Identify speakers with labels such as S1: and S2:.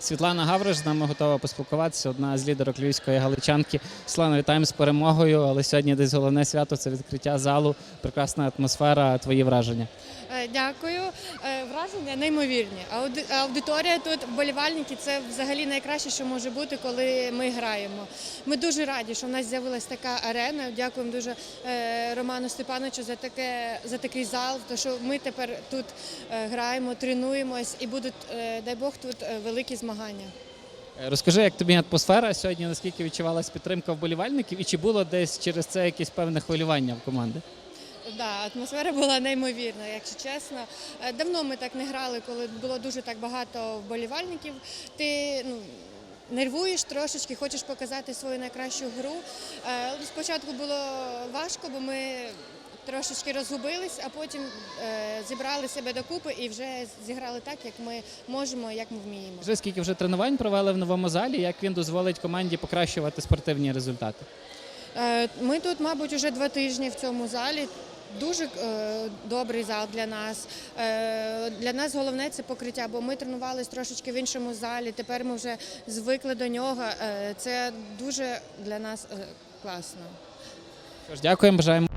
S1: Світлана Гавриш з нами готова поспілкуватися. Одна з лідерок львівської галичанки. Світлана, вітаємо з перемогою. Але сьогодні десь головне свято це відкриття залу. Прекрасна атмосфера. Твої враження.
S2: Е, Дякую. Е, Враження неймовірні. Ауди- Аудиторія тут, вболівальники, це взагалі найкраще, що може бути, коли ми граємо. Ми дуже раді, що в нас з'явилася така арена. Дякуємо дуже е, Роману Степановичу за таке за такий зал. То що ми тепер тут граємо, тренуємось і будуть, дай Бог, тут великі змагання.
S1: Е, Розкажи, як тобі атмосфера сьогодні, наскільки відчувалась підтримка вболівальників, і чи було десь через це якесь певне хвилювання в команди?
S2: Да, атмосфера була неймовірна, якщо чесно. Е, Давно ми так не грали, коли було дуже так багато вболівальників. Ти ну, нервуєш трошечки, хочеш показати свою найкращу гру. Е, Спочатку було важко, бо ми трошечки розгубились, а потім е, зібрали себе докупи і вже зіграли так, як ми можемо, як ми вміємо.
S1: Вже скільки вже тренувань провели в новому залі, як він дозволить команді покращувати спортивні результати?
S2: Е, Ми тут, мабуть, вже два тижні в цьому залі. Дуже е, добрий зал для нас. Е, для нас головне це покриття, бо ми тренувалися трошечки в іншому залі. Тепер ми вже звикли до нього. Е, це дуже для нас е, класно.
S1: Тож дякуємо, бажаємо.